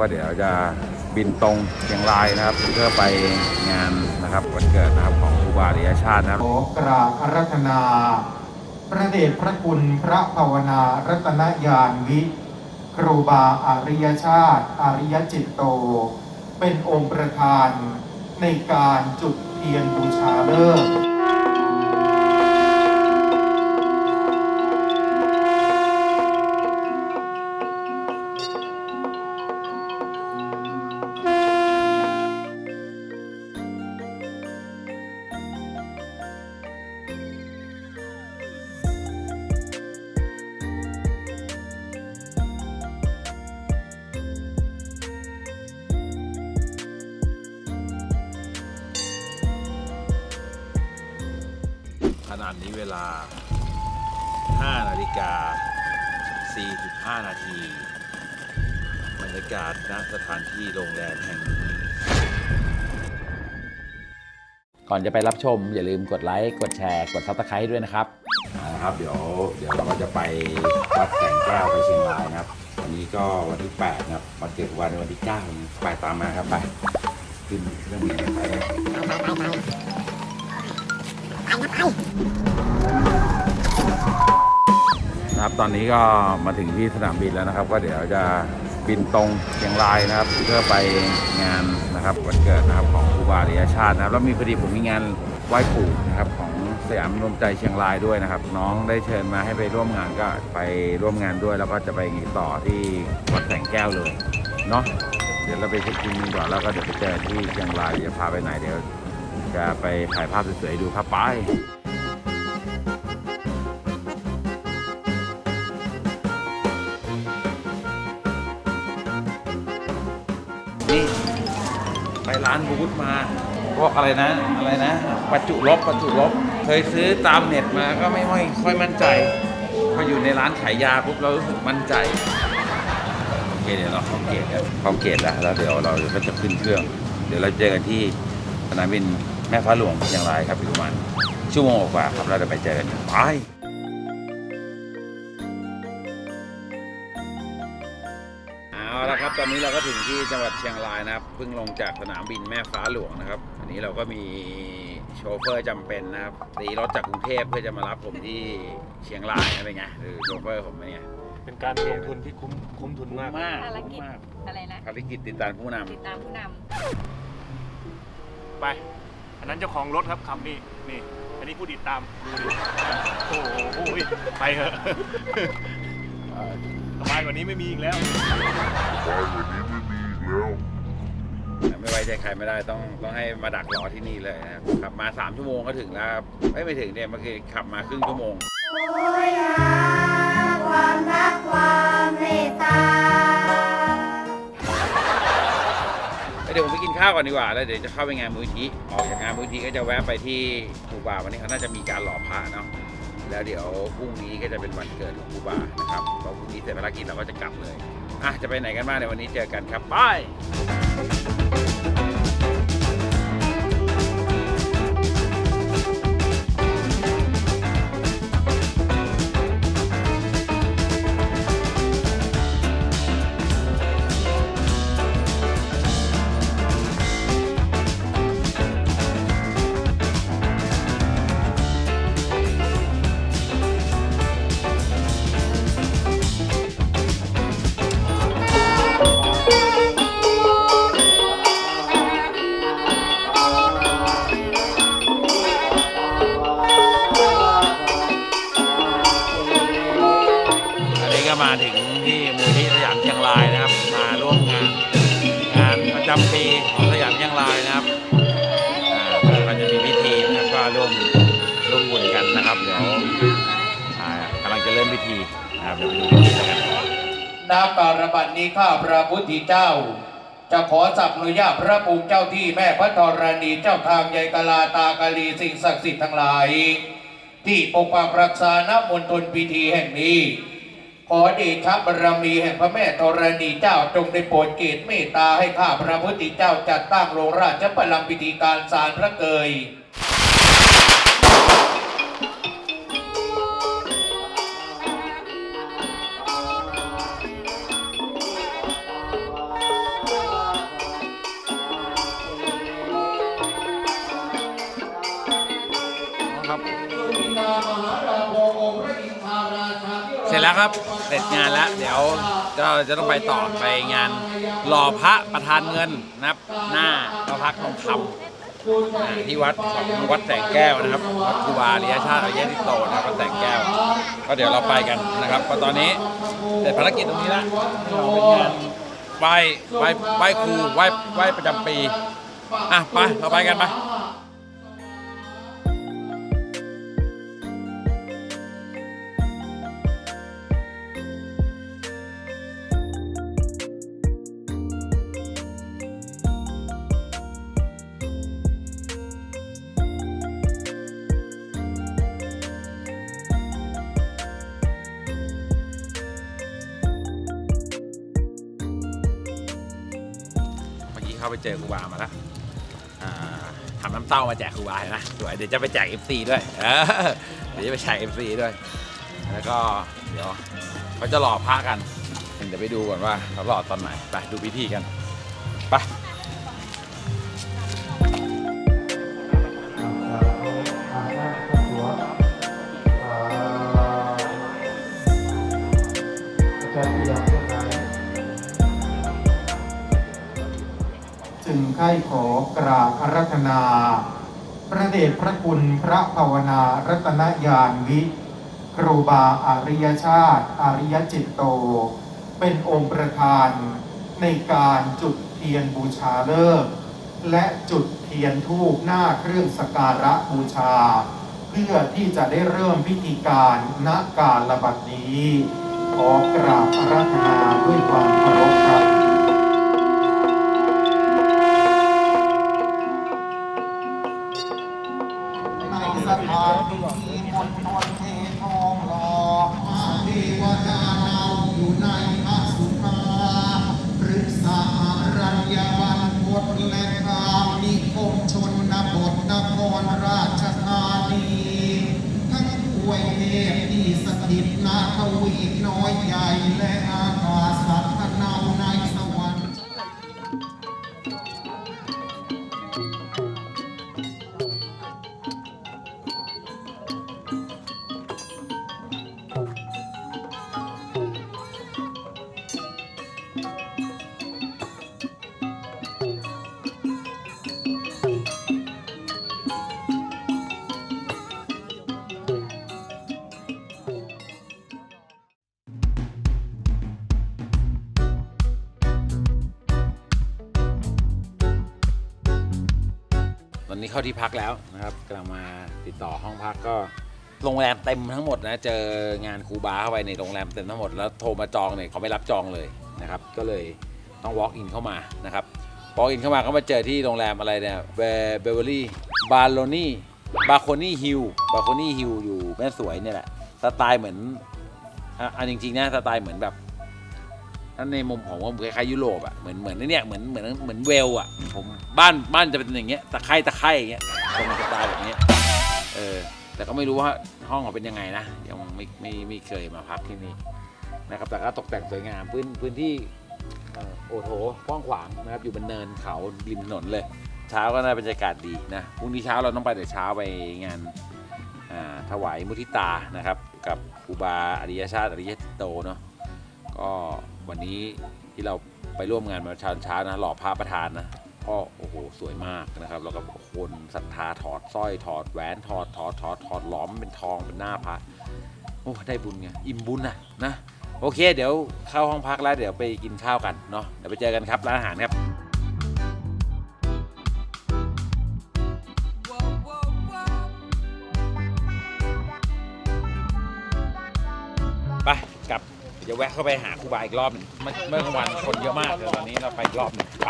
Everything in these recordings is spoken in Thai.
ก็เดี๋ยวจะบินตรงเชียงรายนะครับ เพื่อไปงานนะครับวันเกิดนะครับของครูบาอริยชาตินะครับขอกราบอารัธนา พระเดชพระคุณพระภาวนารัตนญาณวิ ครูบาอาริยชาติอาริยจิตโต เป็นองค์ประธานในการจุดเทียนบูชาเลิก เวลา 5 นาฬิกา 45 นาทีบรรยากาศณสถานที่โรงแรมแห่งนี้ ก่อนจะไปรับชมอย่าลืมกดไลค์กดแชร์ กดซับสไครต์ด้วยนะครับนะครับ เดี๋ยวเดี๋ยวเราก็จะไปวัดแสงแก้วไปเชียงรายนะครับวันนี้ก็วันที่8นะครับวันเกิดวันวันที่9นะไปตามมาครับไปขึ้นเครื่องบินกันไปเลย นะครับตอนนี้ก็มาถึงที่สนามบินแล้วนะครับ ก็เดี๋ยวจะบินตรงเชียงรายนะครับเพื่อไปงานนะครับวันเกิดนะครับของครูบาอริยชาตินะครับแล้วมีพอดีผมมีงานไหว้ปู่นะครับของสยามรวมใจเชียงรายด้วยนะครับ น้องได้เชิญมาให้ไปร่วมงานก็ไปร่วมงานด้วย แล้วก็จะไปต่อที่วัดแสงแก้วเลยเนาะเดี๋ยวเราไปเช็คอินกันก่อนแล้วก็เดี๋ยวไปเจอที่เชียงรายเดี๋ยวพาไปไหนเดี๋ยว จะไปถ่ายภาพสวยๆดูครับไปนี่ไปร้านบูธมาพวกอะไรนะ อะไรนะประจุลบประจุลบ เคยซื้อตามเน็ตมาก็ไม่ค่อยค่อยมั่นใจ พออยู่ในร้านขายยาปุ๊บเรารู้สึกมั่นใจ โอเคเดี๋ยวเราเข้าเกตครับเข้าเกตแล้วแล้วเดี๋ยวเราก็จะขึ้นเครื่อง เดี๋ยวเราเจอกันที่สนามบิน แม่ฟ้าหลวงเชียงรายครับอีกประมาณชั่วโมงกว่าครับเราจะไปเจอกันไปเอาละครับ ตอนนี้เราก็ถึงที่จังหวัดเชียงรายนะครับเพิ่งลงจากสนามบินแม่ฟ้าหลวงนะครับอันนี้เราก็มีโชเฟอร์จำเป็นนะครับตีรถจากกรุงเทพเพื่อจะมารับผมที่เชียงรายนะเป็นไงหรือโชเฟอร์ผมเป็นไงเป็นการลงทุนที่คุ้มคุ้มทุนมากมากภารกิจมากอะไรนะภารกิจติดตามผู้นติดตามผู้นไป อันนั้นเจ้าของรถครับขับนี่นี่ อันนี้ผู้ติดตามดูดิโอ้โหไปเถอะสบายกว่านี้ไม่มีอีกแล้วำไม่ไว้ใจใครไม่ได้ต้องต้องให้มาดักรอที่นี่เลยนะครับขับมา 3 ชั่วโมงก็ถึงแล้วครับไม่ไม่ถึงเนี่ยเมื่อกี้ขับมาครึ่งชั่วโมงโอ้ยหา ข้าวก่อนดีกว่า แล้วเดี๋ยวจะเข้าไปงานมูลทีออกจากงานมูลทีก็จะแวะไปที่ครูบาวันนี้เขาน่าจะมีการหล่อพระเนาะแล้วเดี๋ยวพรุ่งนี้ก็จะเป็นวันเกิดของครูบานะครับพอพรุ่งนี้เสร็จภารกิจเราก็จะกลับเลยอะจะไปไหนกันบ้างในวันนี้เจอกันครับบาย จำปีของสยามเชียงรายนะครับอ่าก็จะมีพิธีนะครับก็ร่วมร่วมบุญกันนะครับ เดี๋ยวอ่ากำลังจะเริ่มพิธีนะครับเดี๋ยวไปดูพิธีกันนาการบัดนี้ข้าพระพุทธเจ้า จะขอสับอนุญาตพระภูมิเจ้าที่แม่พระธรณีเจ้าทางใยกลาตากาลีสิ่งศักดิ์สิทธิ์ทั้งหลาย ที่ปกปักรักษาณมณฑลพิธีแห่งนี้ ขอเดชะบารมีแห่งพระแม่ธรณีเจ้าจงได้โปรดเกตเมตตาให้ข้าพระพุทธเจ้าจัดตั้งโรงราชประลัมพิธีการสารพระเกยเสร็จแล้วครับ เสร็จงานแล้ว เดี๋ยวจะจะต้องไปต่อไปงานหล่อพระประธานเงินนะครับ หน้าพระพักตร์ทองคำที่วัดของวัดแสงแก้วนะครับวัดครูบาเรียชาติอริยทิโตนะครับวัดแสงแก้ว ก็เดี๋ยวเราไปกันนะครับก็ตอนนี้เสร็จภารกิจตรงนี้แล้วเราเป็นงานไหว้ไหว้ไหว้ครูไหว้ไหว้ประจำปีอะไปเราไปกันไป เข้าไปเจอครูบามาแล้วทำน้ำเต้ามาแจกครูบาเห็นไหมสวยเดี๋ยวจะไปแจก FC ด้วยเดี๋ยวจะไปแจก FC ด้วย แล้วก็เดี๋ยวเขาจะหล่อพระกันเดี๋ยวไปดูก่อนว่าเขาหล่อตอนไหนไปดูพิธีกันไปจึง ไข้ขอกราบอารัธนา พระเดชพระคุณพระภาวนารัตนญาณวิ ครูบาอาริยชาติอาริยจิตโต เป็นองค์ประธาน ในการจุดเทียนบูชาเลิก และจุดเทียนทูปหน้าเครื่องสกการะบูชา เพื่อที่จะได้เริ่มพิธีการณการระบัดนี้ ขอกราบอารัธนาด้วยความเคารพ ตอนนี้เข้าที่พักแล้วนะครับกำลังมาติดต่อห้องพักก็โรงแรมเต็มทั้งหมดนะ เจองานครูบาเข้าไปในโรงแรมเต็มทั้งหมด แล้วโทรมาจองเนี่ยเขาไม่รับจองเลยนะครับ ก็เลยต้อง walk in เข้ามานะครับ walk in เข้ามาก็มาเจอที่โรงแรมอะไรเนี่ยเบเบเวอรี่บาร์โลนี่บาโคนี่ฮิลบาโคนี่ฮิลอยู่แม่สวยเนี่ยแหละสไตล์เหมือนอันจริงๆนะสไตล์เหมือนแบบ ถ้าในมุมของผมคล้ายๆยุโรปอะเหมือนเหมือนเนี่ยเหมือนเหมือนเหมือนเวลอะผมบ้านบ้านจะเป็นอย่างเงี้ยตะไคร่ตะไคร่อย่างเงี้ยตรงสไตล์แบบเนี้ยเออแต่ก็ไม่รู้ว่าห้องเขาเป็นยังไงนะยังไม่ไม่ไม่เคยมาพักที่นี่นะครับแต่ก็ตกแต่งสวยงามพื้นพื้นที่เอ่อโอโถกว้างขวางนะครับอยู่บนเนินเขาริมถนนเลย เช้าก็ได้บรรยากาศดีนะพรุ่งนี้เช้าเราต้องไปแต่เช้าไปงานอ่าถวายมุทิตานะครับ กับครูบาอริยชาติอริยโตเนาะ ก็วันนี้ที่เราไปร่วมงานมาช้าเช้านะหล่อพระประธานนะก็โอ้โหสวยมากนะครับแล้วก็คนศรัทธาถอดสร้อยถอดแหวนถอดถอดถอดถอดหลอมเป็นทองเป็นหน้าพระโอ้ได้บุญไงอิ่มบุญนะนะโอเค เดี๋ยวเข้าห้องพักแล้วเดี๋ยวไปกินข้าวกันเนาะเดี๋ยวไปเจอกันครับร้านอาหารครับ แวะเข้าไปหาครูบาอีกรอบหนึ่งเมื่อกลางวันคนเยอะมากเลยตอนนี้เราไปอีกรอบหนึ่งไป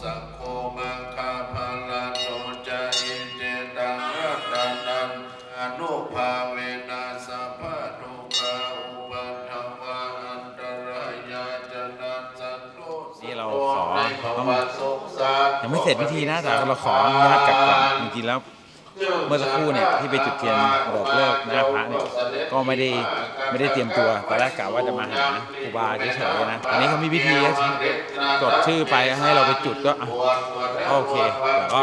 สัะโคมังคาพาลาโตจาอิเตตังรัตนังอนุภาเวนัสพาทุภาอุปัฏฐวาอันตรายาจนะสัตโตนี่เราขอต้อง ยังไม่เสร็จพิธีนะแต่เราขออนุญาตกลับก่อนจริงๆแล้ว เมื่อสักครู่เนี่ยที่ไปจุดเทียนบอกเลิกหน้าพระเนี่ยก็ไม่ได้ ไม่ได้เตรียมตัวตอนแรกกะว่าจะมาหาครูบาเฉยๆนะอันนี้เขามีพิธีจดชื่อไปให้เราไปจุดก็โอเคแต่ก็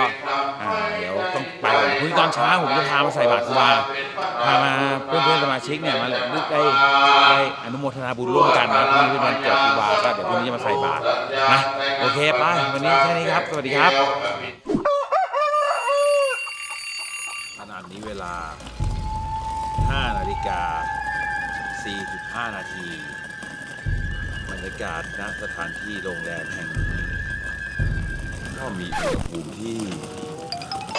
เดี๋ยวต้องไปก่อนพรุ่งนี้ตอนเช้าผมจะพามาใส่บาตรครูบาพามาเพื่อนๆสมาชิกเนี่ยมาได้ได้อนุโมทนาบุญร่วมกันนะพรุ่งนี้เป็นวันเกิดครูบาก็เดี๋ยวพรุ่งนี้จะมาใส่บาตรนะโอเคไปวันนี้แค่นี้ครับ สวัสดีครับขนาดนี้เวลา5นาฬิกา 45 นาทีบรรยากาศณสถานที่โรงแรมแห่งนี้ ก็มีอุณหภูมิที่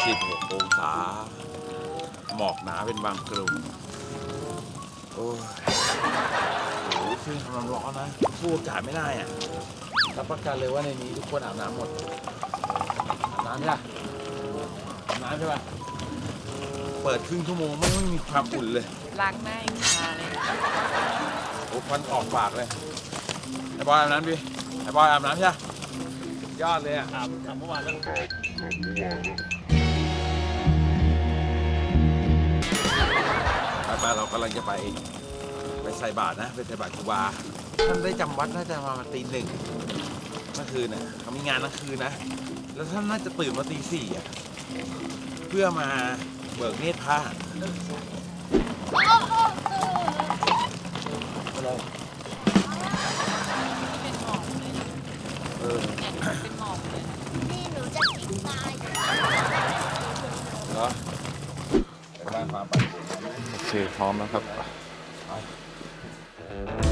16 องศา หมอกหนาเป็นบางกลุ่ม โอ้ยโหซึ่งกำลังร้อนนะสู้อากาศไม่ได้อะรับประกันเลยว่าในนี้ทุกคนอาบน้ำหมดอาบน้ำใช่ปะอาบน้ำใช่ปะเปิดครึ่งชั่วโมงไม่ไม่มีความอุ่นเลย ล้างหน้ายังชาเลย โอ้ควันออกปากเลย ไอ้บอยอาบน้ำดิ ไอ้บอยอาบน้ำใช่ปะยอดเลยอะอาบอาบเมื่อวานแล้วไปๆเรากำลังจะไป ไปใส่บาตรนะ ไปใส่บาตรครูบา ท่านได้จำวัดน่าจะมาตีหนึ่งเมื่อคืนน่ะเขามีงานกลางคืนนะ แล้วท่านน่าจะตื่นมาตีสี่อะ เพื่อมาเบิกเนตรพระอะ ไรเป็นหมอกเลยนะเออเนี่ยเป็นหมอกเลยนี่หนูจะกินตายอยู่เหรอไปบ้านฟ้าไปโอเคพร้อมแล้วครับนั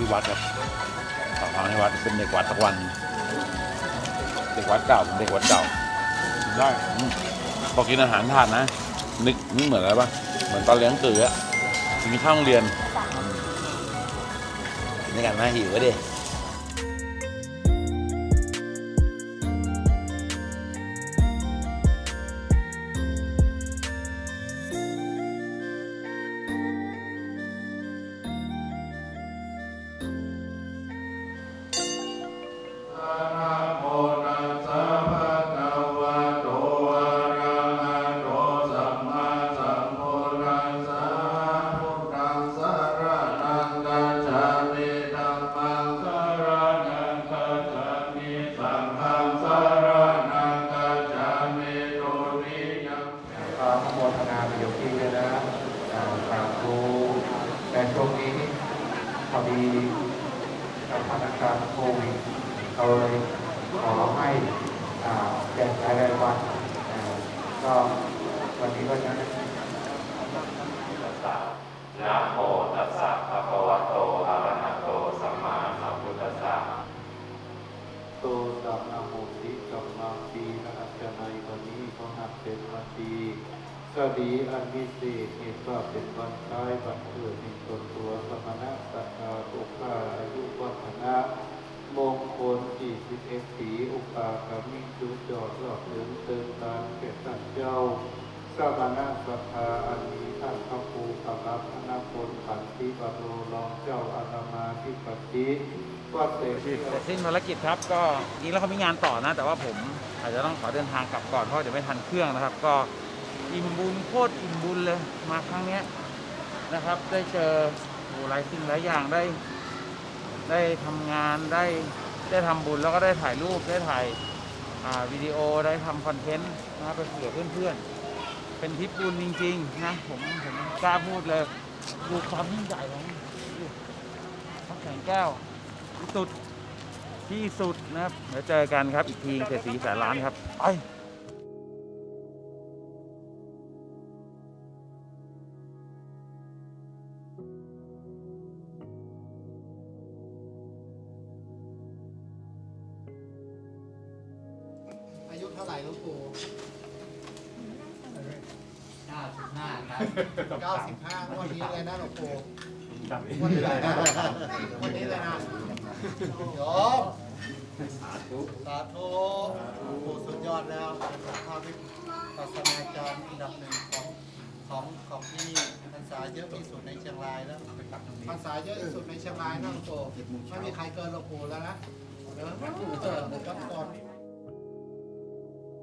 ท้องที่วัดครับฝากท้องที่วัดเป็นเด็กวัดสักวัน เด็กวัดเก่าผมเด็กวัดเก่ากินได้อืมพอกินอาหารทานนะนึกนึกเหมือนอะไรปะเหมือนตอนเลี้ยงตื่อะกินข้าวโรงเรียนอืมกินด้วยกันนะหิวไว้ดิ โตสัมนาโมติสัมมาปีนะอัจจนัยวันนี้ก็หักเป็นมาตีสดีอันมิเศษเหตุว่าเป็นวันคล้ายวันเกิดในตนตัวสมณะสัตตาตุกาอายุวัฒนะมงคลสี่สิบเอ็ดสีอุปากามิจุจอดหลอดเหลืองเติมตามแก่สัตว์เจ้า สมณสัทธาอันนี้ท่านพระครูกำลับอนาคตขันติปโรรองเจ้าอาตมาที่ปฏิวัดเสร็จสิ้นภารกิจครับก็จริงแล้วเขามีงานต่อนะ แต่ว่าผมอาจจะต้องขอเดินทางกลับก่อนเพราะเดี๋ยวไม่ทันเครื่องนะครับ ก็อิ่มบุญโคตรอิ่มบุญเลยมาครั้งเนี้ยนะครับ ได้เจอโหหลายสิ่งหลายอย่างได้ ได้ทำงานได้ได้ทำบุญแล้วก็ได้ถ่ายรูปได้ถ่ายอ่าวิดีโอได้ทำคอนเทนต์นะครับไปเผื่อเพื่อนๆ เป็นทริปบุญจริงๆนะผมผมกล้าพูดเลยดูความยิ่งใหญ่ของพระแสงแก้วที่สุดที่สุดนะครับเดี๋ยวเจอกันครับอีกทีเศรษฐีแสนล้านครับไป 95ครับ95งวันนี้เลยนะหลวงปู่งวันนี้เลยนะงวันนี้เลยนะโยมสาธุสาธุหลวงปู่สุดยอดแล้วเป็นพระวิปัสสนาจารย์อันดับหนึ่งของของของที่นี่พรรษาเยอะที่สุดในเชียงรายแล้วพรรษาเยอะที่สุดในเชียงรายนะหลวงปู่ไม่มีใครเกินหลวงปู่แล้วนะเออเออครับก่อน